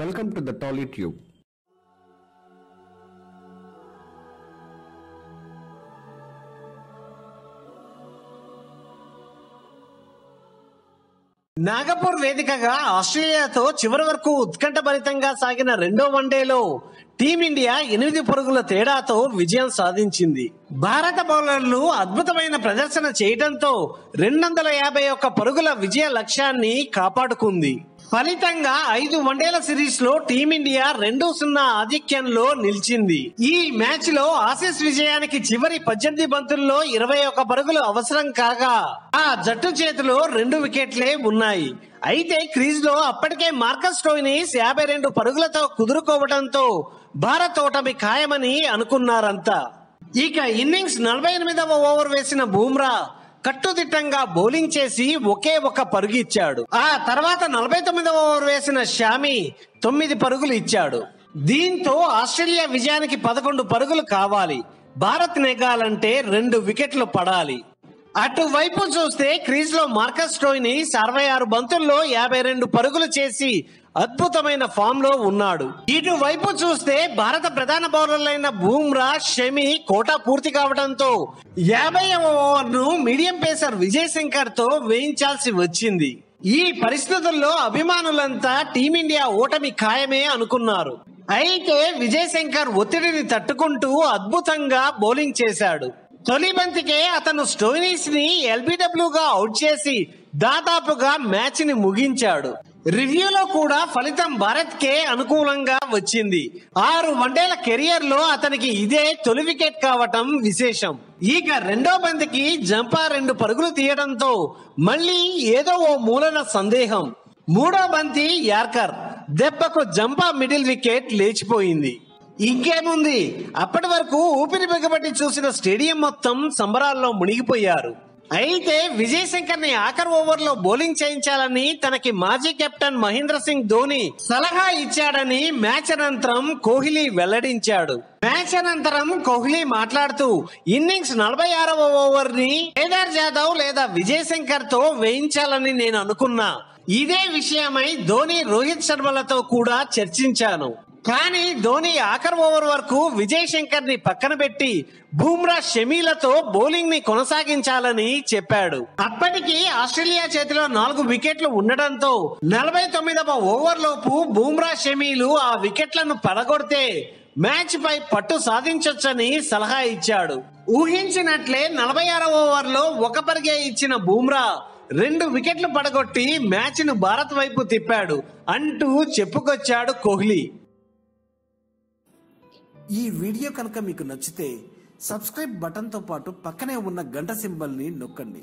Welcome to the Tolly Tube Nagpur వేదికగా ఆస్ట్రేలియాతో చివరి వరకు ఉత్కంఠభరితంగా సాగిన రెండో వన్డేలో టీమిండియా ఎనిమిది పరుగుల తేడాతో విజయం సాధించింది. భారత బౌలర్లు అద్భుతమైన ప్రదర్శన చేయడంతో రెండు వందల యాభై ఒక్క పరుగుల విజయ లక్ష్యాన్ని కాపాడుకుంది. ఫలితంగా ఐదు వన్డేల సిరీస్లో టీమిండియా రెండు సున్నా ఆధిక్యంలో నిలిచింది. ఈ మ్యాచ్లో ఆసీస్ విజయానికి చివరి పద్దెనిమిది బంతుల్లో ఇరవై ఒక్క పరుగులు అవసరం కాగా ఆ జట్టు చేతిలో రెండు వికెట్లే ఉన్నాయి. అయితే క్రీజ్లో అప్పటికే మార్కస్ టోయినిస్ యాభై రెండు పరుగులతో కుదురుకోవడంతో భారత్ ఓటమి ఖాయమని అనుకున్నారంతా. ఇక ఇన్నింగ్స్ నలభై ఎనిమిదవ ఓవర్ వేసిన బూమ్రా కట్టుదిట్టంగా బౌలింగ్ చేసి ఒకే ఒక పరుగు ఇచ్చాడు. ఆ తర్వాత నలభై తొమ్మిదవ ఓవర్ వేసిన షామి తొమ్మిది పరుగులు ఇచ్చాడు. దీంతో ఆస్ట్రేలియా విజయానికి పదకొండు పరుగులు కావాలి. భారత్ నెగ్గాలంటే రెండు వికెట్లు పడాలి. అటువైపు చూస్తే క్రీజ్లో మార్కస్ స్టోయిని అరవై ఆరు బంతుల్లో యాభై రెండు పరుగులు చేసి అద్భుతమైన ఫామ్లో ఉన్నాడు. ఇటువైపు చూస్తే భారత ప్రధాన బౌలర్లైన బూమ్రా షమి కోటా పూర్తి కావడంతో యాభై ఓవర్ను మీడియం పేసర్ విజయ్ శంకర్తో వేయించాల్సి వచ్చింది. ఈ పరిస్థితుల్లో అభిమానులంతా టీమిండియా ఓటమి ఖాయమే అనుకున్నారు. అయితే విజయ్ శంకర్ ఒత్తిడిని తట్టుకుంటూ అద్భుతంగా బౌలింగ్ చేశాడు. తొలి బంతికే అతను స్టోనీస్ని ఎల్బిడబ్ల్యూగా అవుట్ చేసి దాదాపుగా మ్యాచ్ని ముగించాడు. రివ్యూలో కూడా ఫలితం భారత్ కే అనుకూలంగా వచ్చింది. ఆరు వన్డేల కెరియర్లో అతనికి ఇదే తొలి వికెట్ కావటం విశేషం. ఇక రెండో బంతికి జంపా రెండు పరుగులు తీయడంతో మళ్ళీ ఏదో ఓ మూలన సందేహం. మూడో బంతి యార్కర్. దెబ్బకు జంపా మిడిల్ వికెట్ లేచిపోయింది. ఇంకేముంది? అప్పటి వరకు ఊపిరి బిగబట్టి చూసిన స్టేడియం మొత్తం సంబరాల్లో మునిగిపోయారు. అయితే విజయ్ శంకర్ని ఆఖరి ఓవర్లో బౌలింగ్ చేయించాలని తనకి మాజీ కెప్టెన్ మహేంద్ర సింగ్ ధోని సలహా ఇచ్చాడని మ్యాచ్ అనంతరం కోహ్లీ వెల్లడించాడు. మ్యాచ్ అనంతరం కోహ్లీ మాట్లాడుతూ ఇన్నింగ్స్ నలభై ఆరవ ఓవర్ని కేదార్ జాదవ్ లేదా విజయ్ శంకర్తో వేయించాలని నేను అనుకున్నా. ఇదే విషయమై ధోని రోహిత్ శర్మలతో కూడా చర్చించాను. కానీ ధోని ఆఖరి ఓవర్ వరకు విజయ్ శంకర్ని పక్కన పెట్టి బూమ్రా షమీలతో బౌలింగ్ని కొనసాగించాలని చెప్పాడు. అప్పటికి ఆస్ట్రేలియా చేతిలో నాలుగు వికెట్లు ఉండడంతో నలభై తొమ్మిదవ ఓవర్ లోపు బూమ్రా షమీలు ఆ వికెట్లను పడగొడితే మ్యాచ్ పై పట్టు సాధించొచ్చని సలహా ఇచ్చాడు. ఊహించినట్లే నలభై ఆరవ ఓవర్లో ఒక పరిగే ఇచ్చిన బూమ్రా రెండు వికెట్లు పడగొట్టి మ్యాచ్ను భారత్ వైపు తిప్పాడు అంటూ చెప్పుకొచ్చాడు కోహ్లీ. ఈ వీడియో కనుక మీకు నచ్చితే సబ్స్క్రైబ్ బటన్తో పాటు పక్కనే ఉన్న గంట సింబల్ని నొక్కండి.